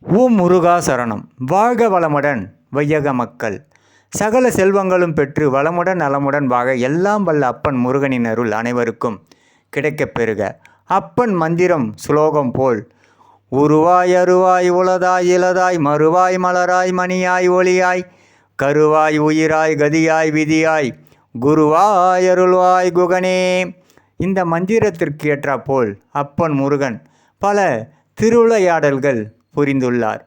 ஓம் முருகா சரணம். வாழ்க வளமுடன் வையக மக்கள். சகல செல்வங்களும் பெற்று வளமுடன் நலமுடன் வாழ எல்லாம் வல்ல அப்பன் முருகனின் அருள் அனைவருக்கும் கிடைக்கப் பெறுக. அப்பன் மந்திரம் சுலோகம் போல் உருவாய் அருவாய் உளதாய் இளதாய் மறுவாய் மலராய் மணியாய் ஒளியாய் கருவாய் உயிராய் கதியாய் விதியாய் குருவாய் அருள்வாய் குகனே. இந்த மந்திரத்திற்கு ஏற்றாற்போல் அப்பன் முருகன் பல திருவிளையாடல்கள் புரிந்துள்ளார்.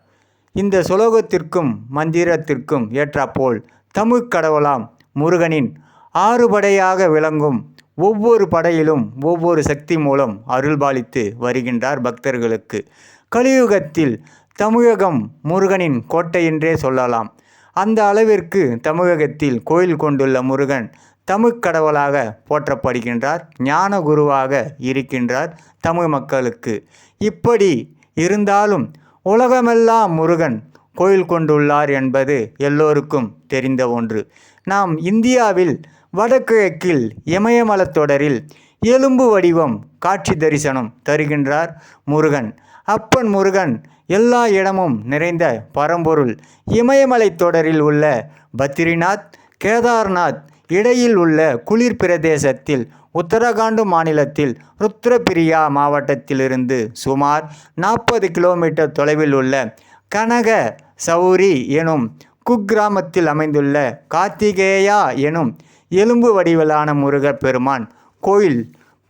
இந்த சுலோகத்திற்கும் மந்திரத்திற்கும் ஏற்றாற்போல் தமிழ் கடவுளாம் முருகனின் ஆறுபடையாக விளங்கும் ஒவ்வொரு படையிலும் ஒவ்வொரு சக்தி மூலம் அருள்பாலித்து வருகின்றார் பக்தர்களுக்கு. கலியுகத்தில் தமிழகம் முருகனின் கோட்டை என்றே சொல்லலாம். அந்த அளவிற்கு தமிழகத்தில் கோயில் கொண்டுள்ள முருகன் தமிழ் கடவுளாக போற்றப்படுகின்றார் ஞான குருவாக இருக்கின்றார் தமிழ் மக்களுக்கு. இப்படி இருந்தாலும் உலகமெல்லாம் முருகன் கோயில் கொண்டுள்ளார் என்பது எல்லோருக்கும் தெரிந்த ஒன்று. நாம் இந்தியாவில் வடகிழக்கில் இமயமலைத் தொடரில் எலும்பு வடிவம் காட்சி தரிசனம் தருகின்றார் முருகன். அப்பன் முருகன் எல்லா இடமும் நிறைந்த பரம்பொருள். இமயமலைத் தொடரில் உள்ள பத்ரிநாத் கேதார்நாத் இடையில் உள்ள குளிர் பிரதேசத்தில் உத்தரகாண்ட் மாநிலத்தில் ருத்ரபிரியா மாவட்டத்திலிருந்து சுமார் நாற்பது கிலோமீட்டர் தொலைவில் உள்ள கனக சௌரி எனும் குக்கிராமத்தில் அமைந்துள்ள கார்த்திகேயா எனும் எலும்பு வடிவிலான முருகர் பெருமான் கோயில்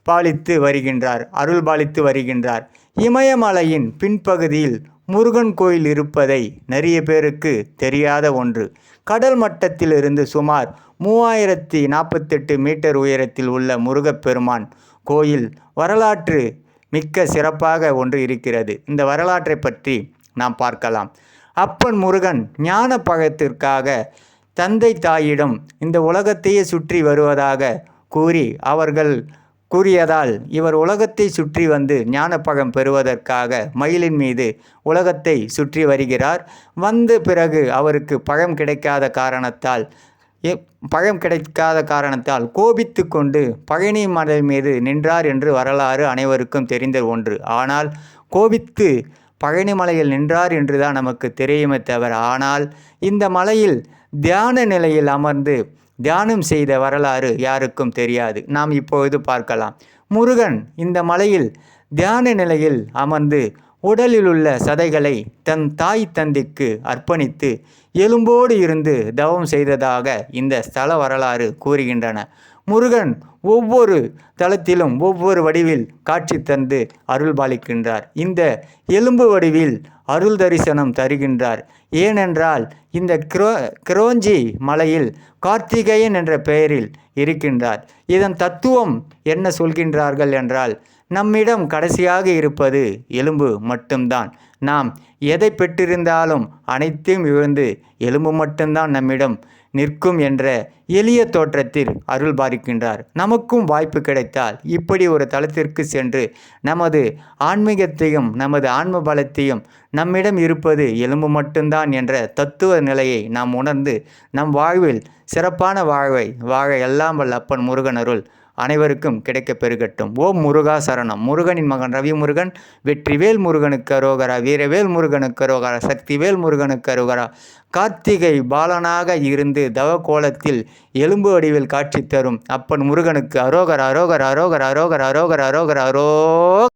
பாலித்து வருகின்றார் அருள் பாலித்து வருகின்றார். இமயமலையின் பின்பகுதியில் முருகன் கோயில் இருப்பதை நிறைய பேருக்கு தெரியாத ஒன்று. கடல் மட்டத்திலிருந்து சுமார் மூவாயிரத்தி நாற்பத்தெட்டு மீட்டர் உயரத்தில் உள்ள முருகப்பெருமான் கோயில் வரலாற்று மிக்க சிறப்பாக ஒன்று இருக்கிறது. இந்த வரலாற்றை பற்றி நாம் பார்க்கலாம். அப்பன் முருகன் ஞான பகத்திற்காக தந்தை தாயிடம் இந்த உலகத்தையே சுற்றி வருவதாக கூறி அவர்கள் கூறியதால் இவர் உலகத்தை சுற்றி வந்து ஞானப்பழம் பெறுவதற்காக மயிலின் மீது உலகத்தை சுற்றி வருகிறார். வந்த பிறகு அவருக்கு பழம் கிடைக்காத காரணத்தால் பழம் கிடைக்காத காரணத்தால் கோபித்து கொண்டு பழனி மலை மீது நின்றார் என்று வரலாறு அனைவருக்கும் தெரிந்த ஒன்று. ஆனால் கோபித்து பழனி மலையில் நின்றார் என்றுதான் நமக்கு தெரியுமே தவிர ஆனால் இந்த மலையில் தியான நிலையில் அமர்ந்து தியானம் செய்த வரலாறு யாருக்கும் தெரியாது. நாம் இப்பொழுது பார்க்கலாம். முருகன் இந்த மலையில் தியான நிலையில் அமர்ந்து உடலில் உள்ள சதைகளை தன் தாய் தந்தைக்கு அர்ப்பணித்து எலும்போடு இருந்து தவம் செய்ததாக இந்த ஸ்தல வரலாறு கூறுகின்றன. முருகன் ஒவ்வொரு தளத்திலும் ஒவ்வொரு வடிவில் காட்சி தந்து அருள்பாலிக்கின்றார். இந்த எலும்பு வடிவில் அருள் தரிசனம் தருகின்றார். ஏனென்றால் இந்த கிரோ கிரோஞ்சி மலையில் கார்த்திகேயன் என்ற பெயரில் இருக்கின்றார். இதன் தத்துவம் என்ன சொல்கின்றார்கள் என்றால் நம்மிடம் கடைசியாக இருப்பது எலும்பு மட்டும்தான். நாம் எதை பெற்றிருந்தாலும் அனைத்தையும் இழந்து எலும்பு மட்டும்தான் நம்மிடம் நிற்கும் என்ற எளிய தோற்றத்தில் அருள் பாரிக்கின்றார் நமக்கும் வாய்ப்பு கிடைத்தால் இப்படி ஒரு தளத்திற்கு சென்று நமது ஆன்மீகத்தையும் நமது ஆன்ம பலத்தையும் நம்மிடம் இருப்பது எலும்பு மட்டும்தான் என்ற தத்துவ நிலையை நாம் உணர்ந்து நம் வாழ்வில் சிறப்பான வாழ்வை வாழ எல்லாம் வல்ல அப்பன் முருகன் அருள். அனைவருக்கும் கிடைக்கப் பெருகட்டும். ஓம் முருகா சரணம். முருகனின் மகன் ரவி முருகன் வெற்றிவேல் முருகனுக்கு அரோகரா வீரவேல் முருகனுக்கு அரோகரா சக்திவேல் முருகனுக்கு அரோகரா. கார்த்திகை பாலனாக இருந்து தவ கோலத்தில் எலும்பு வடிவில் காட்சி தரும். அப்பன் முருகனுக்கு அரோகர் அரோகர் அரோகர் அரோகர் அரோகர் அரோகர் அரோ